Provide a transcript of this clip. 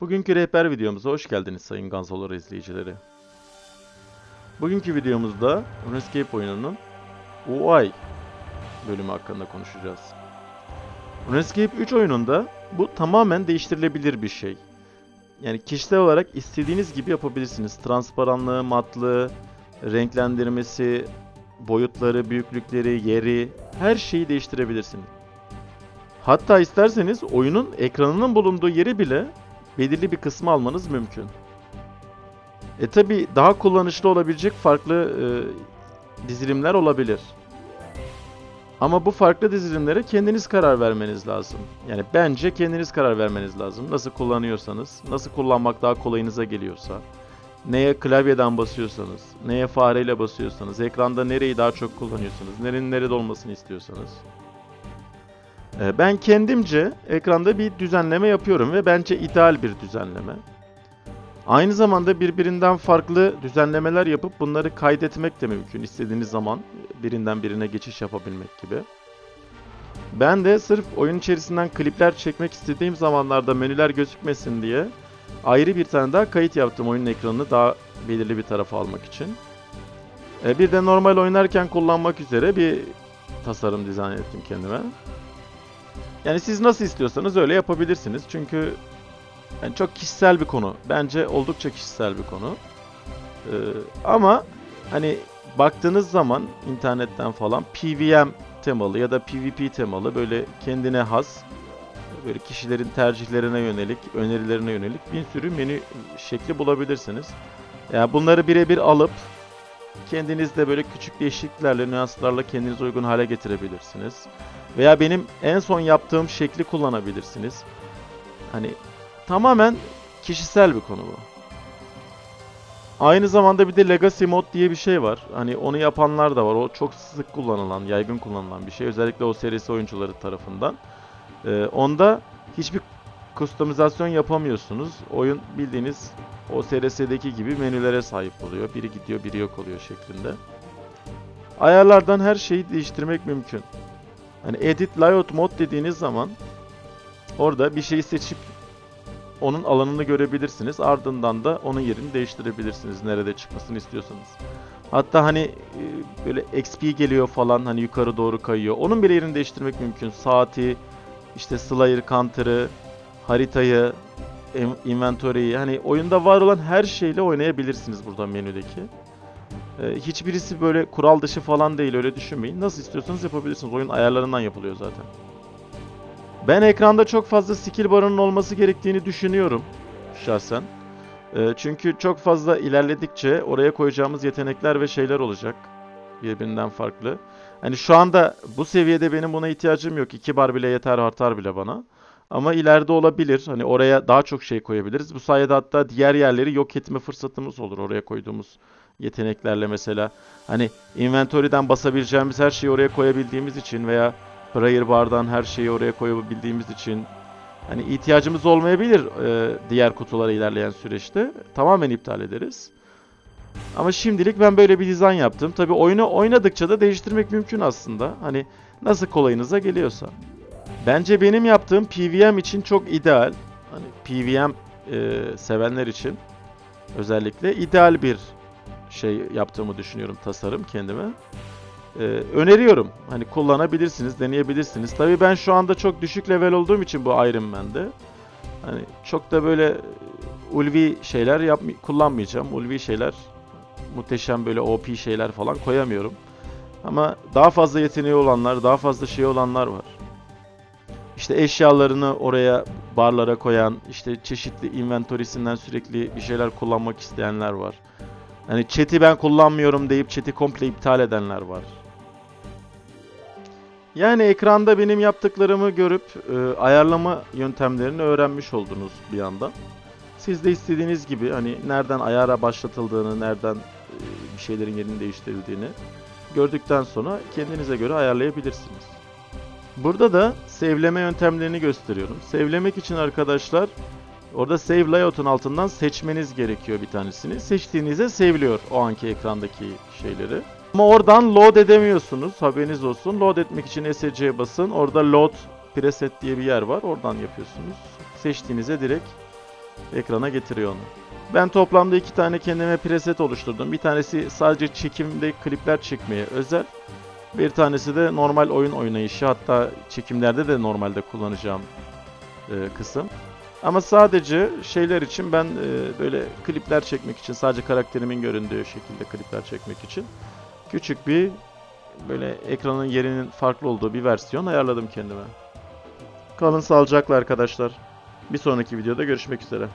Bugünkü rehber videomuza hoş geldiniz sayın Ganzolar izleyicileri. Bugünkü videomuzda RuneScape oyununun UI bölümü hakkında konuşacağız. RuneScape 3 oyununda bu tamamen değiştirilebilir bir şey. Yani kişisel olarak istediğiniz gibi yapabilirsiniz. Transparanlığı, matlığı, renklendirmesi, boyutları, büyüklükleri, yeri, her şeyi değiştirebilirsiniz. Hatta isterseniz oyunun ekranının bulunduğu yeri bile belirli bir kısmı almanız mümkün. E tabi daha kullanışlı olabilecek farklı e, dizilimler olabilir. Ama bu farklı dizilimlere kendiniz karar vermeniz lazım. Yani bence kendiniz karar vermeniz lazım. Nasıl kullanıyorsanız, nasıl kullanmak daha kolayınıza geliyorsa, neye klavyeden basıyorsanız, neye fareyle basıyorsanız, ekranda nereyi daha çok kullanıyorsanız, nerenin nerede olmasını istiyorsanız. Ee, Ben kendimce ekranda bir düzenleme yapıyorum ve bence ideal bir düzenleme. Aynı zamanda birbirinden farklı düzenlemeler yapıp bunları kaydetmek de mümkün istediğiniz zaman birinden birine geçiş yapabilmek gibi. Ben de sırf oyun içerisinden klipler çekmek istediğim zamanlarda menüler gözükmesin diye ayrı bir tane daha kayıt yaptım oyunun ekranını daha belirli bir tarafa almak için. Ee, Bir de normal oynarken kullanmak üzere bir tasarım dizayn ettim kendime. Yani siz nasıl istiyorsanız öyle yapabilirsiniz. Çünkü yani çok kişisel bir konu. Bence oldukça kişisel bir konu. Ee, ama hani baktığınız zaman internetten falan PVM temalı ya da PvP temalı böyle kendine has böyle kişilerin tercihlerine yönelik, önerilerine yönelik bir sürü menü şekli bulabilirsiniz. Yani bunları birebir alıp kendiniz de böyle küçük değişikliklerle, nüanslarla kendinize uygun hale getirebilirsiniz. Veya benim en son yaptığım şekli kullanabilirsiniz. Hani tamamen kişisel bir konu bu. Aynı zamanda bir de Legacy Mod diye bir şey var. Hani onu yapanlar da var. O çok sık kullanılan, yaygın kullanılan bir şey. Özellikle o serisi oyuncuları tarafından. Ee, onda hiçbir kustomizasyon yapamıyorsunuz. Oyun bildiğiniz o SRS'deki gibi menülere sahip oluyor. Biri gidiyor, biri yok oluyor şeklinde. Ayarlardan her şeyi değiştirmek mümkün. Hani edit layout mod dediğiniz zaman orada bir şeyi seçip onun alanını görebilirsiniz. Ardından da onun yerini değiştirebilirsiniz nerede çıkmasını istiyorsanız. Hatta hani e, böyle XP geliyor falan hani yukarı doğru kayıyor. Onun bile yerini değiştirmek mümkün. Saati, işte Slayer Counter'ı, haritayı, inventory'yi hani oyunda var olan her şeyle oynayabilirsiniz burada menüdeki. Ee, hiçbirisi böyle kural dışı falan değil öyle düşünmeyin. Nasıl istiyorsanız yapabilirsiniz. Oyun ayarlarından yapılıyor zaten. Ben ekranda çok fazla skill barının olması gerektiğini düşünüyorum şahsen. Ee, çünkü çok fazla ilerledikçe oraya koyacağımız yetenekler ve şeyler olacak. Birbirinden farklı. Hani şu anda bu seviyede benim buna ihtiyacım yok. 2 bar bile yeter artar bile bana. Ama ileride olabilir. Hani oraya daha çok şey koyabiliriz. Bu sayede hatta diğer yerleri yok etme fırsatımız olur oraya koyduğumuz yeteneklerle mesela. Hani inventory'den basabileceğimiz her şeyi oraya koyabildiğimiz için veya prayer bar'dan her şeyi oraya koyabildiğimiz için hani ihtiyacımız olmayabilir e, diğer kutulara ilerleyen süreçte. Tamamen iptal ederiz. Ama şimdilik ben böyle bir dizayn yaptım. Tabi oyunu oynadıkça da değiştirmek mümkün aslında. Hani nasıl kolayınıza geliyorsa. Bence benim yaptığım PVM için çok ideal. Hani PVM e, sevenler için özellikle ideal bir şey yaptığımı düşünüyorum tasarım kendime. Ee, öneriyorum. Hani kullanabilirsiniz, deneyebilirsiniz. Tabii ben şu anda çok düşük level olduğum için bu Iron Man'de hani çok da böyle ulvi şeyler yap kullanmayacağım. Ulvi şeyler muhteşem böyle OP şeyler falan koyamıyorum. Ama daha fazla yeteneği olanlar, daha fazla şey olanlar var. İşte eşyalarını oraya barlara koyan, işte çeşitli inventory'sinden sürekli bir şeyler kullanmak isteyenler var. Hani chat'i ben kullanmıyorum deyip chat'i komple iptal edenler var. Yani ekranda benim yaptıklarımı görüp e, ayarlama yöntemlerini öğrenmiş oldunuz bir yandan. Siz de istediğiniz gibi hani nereden ayara başlatıldığını, nereden e, bir şeylerin yerini değiştirildiğini gördükten sonra kendinize göre ayarlayabilirsiniz. Burada da save'leme yöntemlerini gösteriyorum. Save'lemek için arkadaşlar Orada save layout'un altından seçmeniz gerekiyor bir tanesini. Seçtiğinizde save'liyor o anki ekrandaki şeyleri. Ama oradan load edemiyorsunuz. Haberiniz olsun. Load etmek için SC'ye basın. Orada load preset diye bir yer var. Oradan yapıyorsunuz. Seçtiğinizde direkt ekrana getiriyor onu. Ben toplamda iki tane kendime preset oluşturdum. Bir tanesi sadece çekimde klipler çekmeye özel. Bir tanesi de normal oyun oynayışı hatta çekimlerde de normalde kullanacağım e, kısım. Ama sadece şeyler için ben e, böyle klipler çekmek için sadece karakterimin göründüğü şekilde klipler çekmek için küçük bir böyle ekranın yerinin farklı olduğu bir versiyon ayarladım kendime. Kalın sağlıcakla arkadaşlar. Bir sonraki videoda görüşmek üzere.